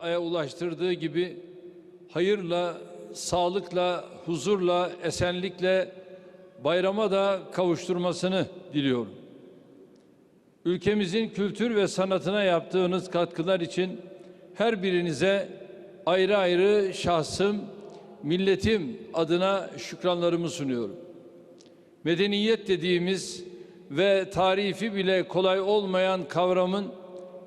aya ulaştırdığı gibi hayırla, sağlıkla, huzurla, esenlikle bayrama da kavuşturmasını diliyorum. Ülkemizin kültür ve sanatına yaptığınız katkılar için her birinize ayrı ayrı şahsım, milletim adına şükranlarımı sunuyorum. Medeniyet dediğimiz ve tarifi bile kolay olmayan kavramın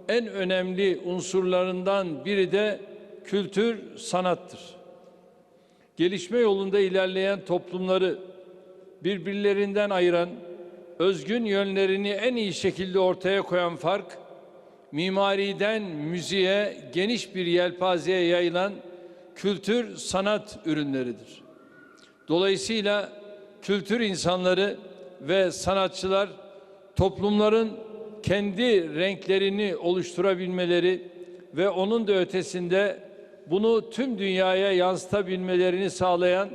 en önemli unsurlarından biri de kültür, sanattır. Gelişme yolunda ilerleyen toplumları birbirlerinden ayıran, özgün yönlerini en iyi şekilde ortaya koyan fark, mimariden müziğe geniş bir yelpazeye yayılan kültür, sanat ürünleridir. Dolayısıyla kültür insanları ve sanatçılar toplumların kendi renklerini oluşturabilmeleri ve onun da ötesinde bunu tüm dünyaya yansıtabilmelerini sağlayan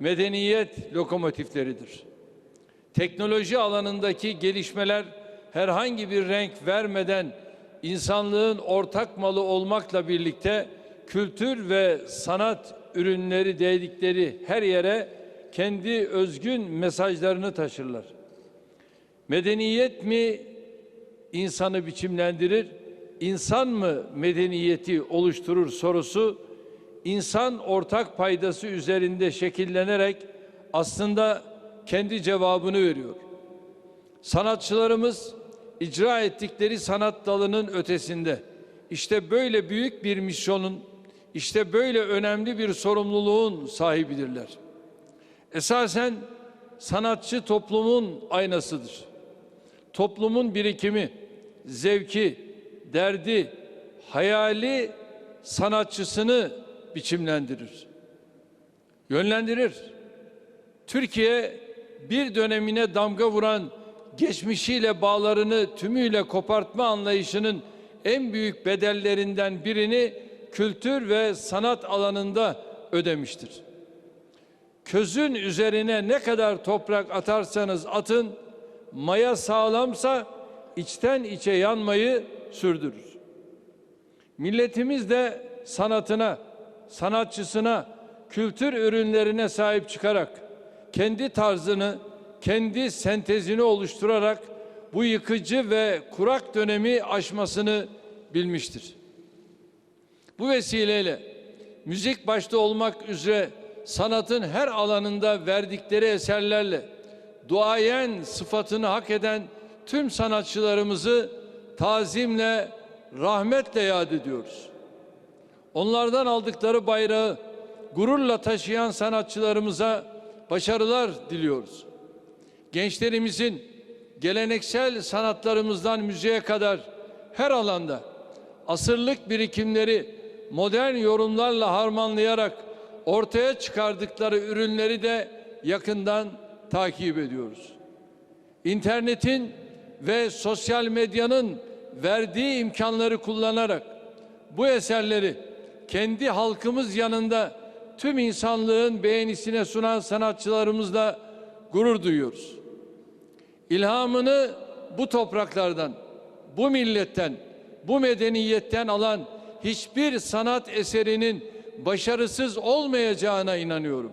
medeniyet lokomotifleridir. Teknoloji alanındaki gelişmeler herhangi bir renk vermeden insanlığın ortak malı olmakla birlikte kültür ve sanat ürünleri değdikleri her yere kendi özgün mesajlarını taşırlar. Medeniyet mi insanı biçimlendirir, insan mı medeniyeti oluşturur sorusu insan ortak paydası üzerinde şekillenerek aslında kendi cevabını veriyor. Sanatçılarımız icra ettikleri sanat dalının ötesinde işte böyle büyük bir misyonun, işte böyle önemli bir sorumluluğun sahibidirler. Esasen sanatçı toplumun aynasıdır. Toplumun birikimi, zevki, derdi, hayali sanatçısını biçimlendirir. Yönlendirir. Türkiye bir dönemine damga vuran geçmişiyle bağlarını tümüyle kopartma anlayışının en büyük bedellerinden birini kültür ve sanat alanında ödemiştir. Közün üzerine ne kadar toprak atarsanız atın, maya sağlamsa içten içe yanmayı sürdürür. Milletimiz de sanatına, sanatçısına, kültür ürünlerine sahip çıkarak kendi tarzını, kendi sentezini oluşturarak bu yıkıcı ve kurak dönemi aşmasını bilmiştir. Bu vesileyle müzik başta olmak üzere sanatın her alanında verdikleri eserlerle duayen sıfatını hak eden tüm sanatçılarımızı tazimle, rahmetle yad ediyoruz. Onlardan aldıkları bayrağı gururla taşıyan sanatçılarımıza başarılar diliyoruz. Gençlerimizin geleneksel sanatlarımızdan müziğe kadar her alanda asırlık birikimleri modern yorumlarla harmanlayarak ortaya çıkardıkları ürünleri de yakından takip ediyoruz. İnternetin ve sosyal medyanın verdiği imkanları kullanarak bu eserleri kendi halkımız yanında tüm insanlığın beğenisine sunan sanatçılarımızla gurur duyuyoruz. İlhamını bu topraklardan, bu milletten, bu medeniyetten alan hiçbir sanat eserinin başarısız olmayacağına inanıyorum.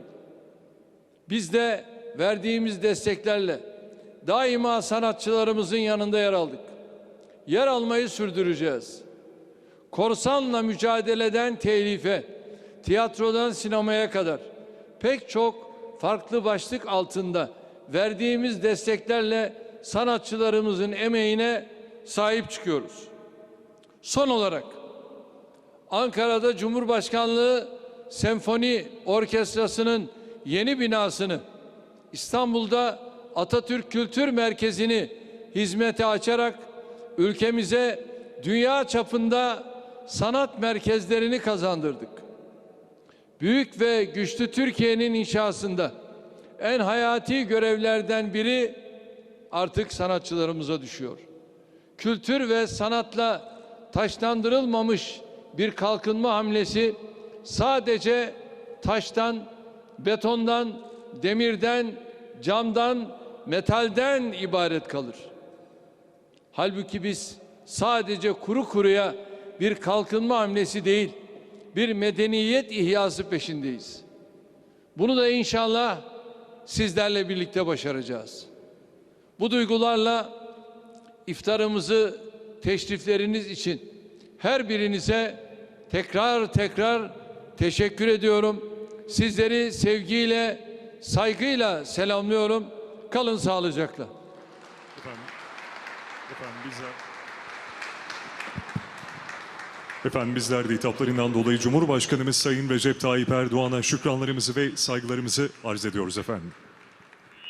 Biz de verdiğimiz desteklerle daima sanatçılarımızın yanında yer aldık. Yer almayı sürdüreceğiz. Korsanla mücadeleden telife, tiyatrodan sinemaya kadar pek çok farklı başlık altında verdiğimiz desteklerle sanatçılarımızın emeğine sahip çıkıyoruz. Son olarak Ankara'da Cumhurbaşkanlığı Senfoni Orkestrası'nın yeni binasını İstanbul'da Atatürk Kültür Merkezi'ni hizmete açarak ülkemize dünya çapında sanat merkezlerini kazandırdık. Büyük ve güçlü Türkiye'nin inşasında en hayati görevlerden biri artık sanatçılarımıza düşüyor. Kültür ve sanatla taşlandırılmamış bir kalkınma hamlesi sadece taştan, betondan, demirden, camdan, metalden ibaret kalır. Halbuki biz sadece kuru kuruya bir kalkınma hamlesi değil, bir medeniyet ihyası peşindeyiz. Bunu da inşallah sizlerle birlikte başaracağız. Bu duygularla iftarımızı teşrifleriniz için her birinize tekrar tekrar teşekkür ediyorum. Sizleri sevgiyle, saygıyla selamlıyorum. Kalın sağlıcakla. Efendim, efendim bizler... Efendim bizler de hitaplarından dolayı Cumhurbaşkanımız Sayın Recep Tayyip Erdoğan'a şükranlarımızı ve saygılarımızı arz ediyoruz efendim.